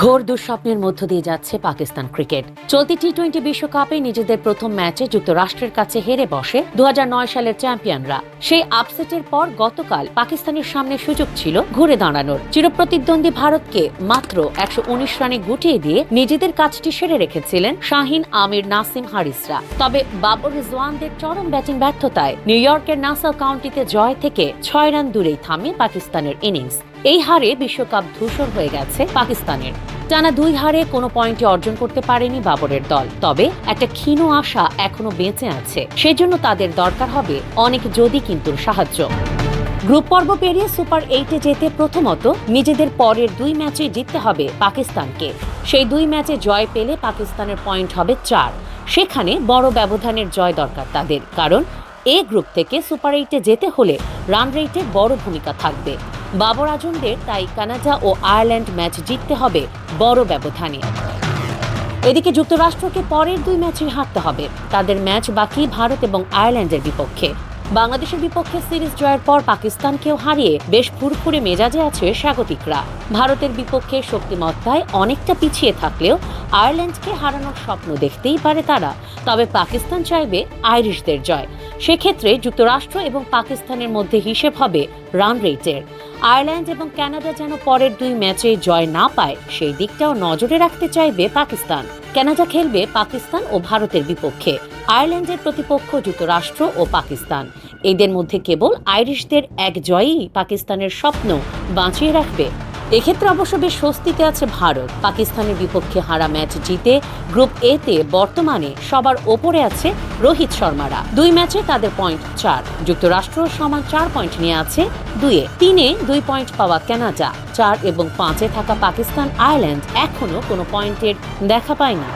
ঘোর দুঃস্বপ্নের মধ্য দিয়ে যাচ্ছে পাকিস্তান ক্রিকেট। চলতি টি টোয়েন্টি বিশ্বকাপে নিজেদের প্রথম ম্যাচে যুক্তরাষ্ট্রের কাছে হেরে বসে দু হাজার নয় সালের চ্যাম্পিয়নরা। সেই আপসেটের পর গতকাল পাকিস্তানের সামনে সুযোগ ছিল ঘুরে দাঁড়ানোর। চিরপ্রতিদ্বন্দ্বী ভারতকে মাত্র একশো উনিশ রানে গুটিয়ে দিয়ে নিজেদের কাজটি সেরে রেখেছিলেন শাহিন আমির নাসিম হারিসরা। তবে বাবর রিজওয়ানদের চরম ব্যাটিং ব্যর্থতায় নিউ ইয়র্কের নাসাল কাউন্টিতে জয় থেকে ছয় রান দূরেই থামে পাকিস্তানের ইনিংস। এই হারে বিশ্বকাপ ধূসর হয়ে গেছে পাকিস্তানের। টানা দুই হারে কোনো পয়েন্টে অর্জন করতে পারেনি বাবরের দল। তবে একটা ক্ষীণ আশা এখনও বেঁচে আছে। সেজন্য তাদের দরকার হবে অনেক যদি কিন্তু সাহায্য। গ্রুপ পর্ব পেরিয়ে সুপার এইটে যেতে প্রথমত নিজেদের পরের দুই ম্যাচে জিততে হবে পাকিস্তানকে। সেই দুই ম্যাচে জয় পেলে পাকিস্তানের পয়েন্ট হবে চার। সেখানে বড় ব্যবধানের জয় দরকার তাদের। কারণ এ গ্রুপ থেকে সুপার এইটে যেতে হলে রান রেটে বড় ভূমিকা থাকবে। বাবর আজমদের, তাই কানাডা ও আয়ারল্যান্ড ম্যাচ জিততে হবে বড় ব্যবধানে। এদিকে যুক্তরাষ্ট্রকে পরের দুই ম্যাচে হারতে হবে। তাদের ম্যাচ বাকি ভারত এবং আয়ারল্যান্ডের বিপক্ষে। বাংলাদেশের বিপক্ষে সিরিজ জয়ের পর পাকিস্তানকেও হারিয়ে বেশ ফুরফুরে মেজাজে আছে স্বাগতিকরা। ভারতের বিপক্ষে শক্তিমত্তায় অনেকটা পিছিয়ে থাকলেও আয়ারল্যান্ডকে হারানোর স্বপ্ন দেখতেই পারে তারা। তবে পাকিস্তান চাইবে আইরিশদের জয়। সেক্ষেত্রে যুক্তরাষ্ট্র এবং পাকিস্তানের মধ্যে হিসেব হবে রান রেটের আয়ারল্যান্ড এবং কানাডা যেন পরের দুই ম্যাচে জয় না পায়, সেই দিকটাও নজরে রাখতে চাইবে পাকিস্তান। কানাডা খেলবে পাকিস্তান ও ভারতের বিপক্ষে। আয়ারল্যান্ডের প্রতিপক্ষ যুক্তরাষ্ট্র ও পাকিস্তান। এদের মধ্যে কেবল আইরিশদের এক জয়ই পাকিস্তানের স্বপ্ন বাঁচিয়ে রাখবে। এক্ষেত্রে অবশ্য বেশ স্বস্তিতে আছে ভারত। পাকিস্তানের বিপক্ষে হারা ম্যাচ জিতে গ্রুপ এ তে বর্তমানে সবার ওপরে আছে রোহিত শর্মারা। দুই ম্যাচে তাদের পয়েন্ট চার, যুক্তরাষ্ট্র সমান চার পয়েন্ট নিয়ে আছে দুয়ে তিনে দুই পয়েন্ট পাওয়া কানাডা, চার এবং পাঁচে থাকা পাকিস্তান আয়ারল্যান্ড এখনও কোনো পয়েন্টের দেখা পায়নি।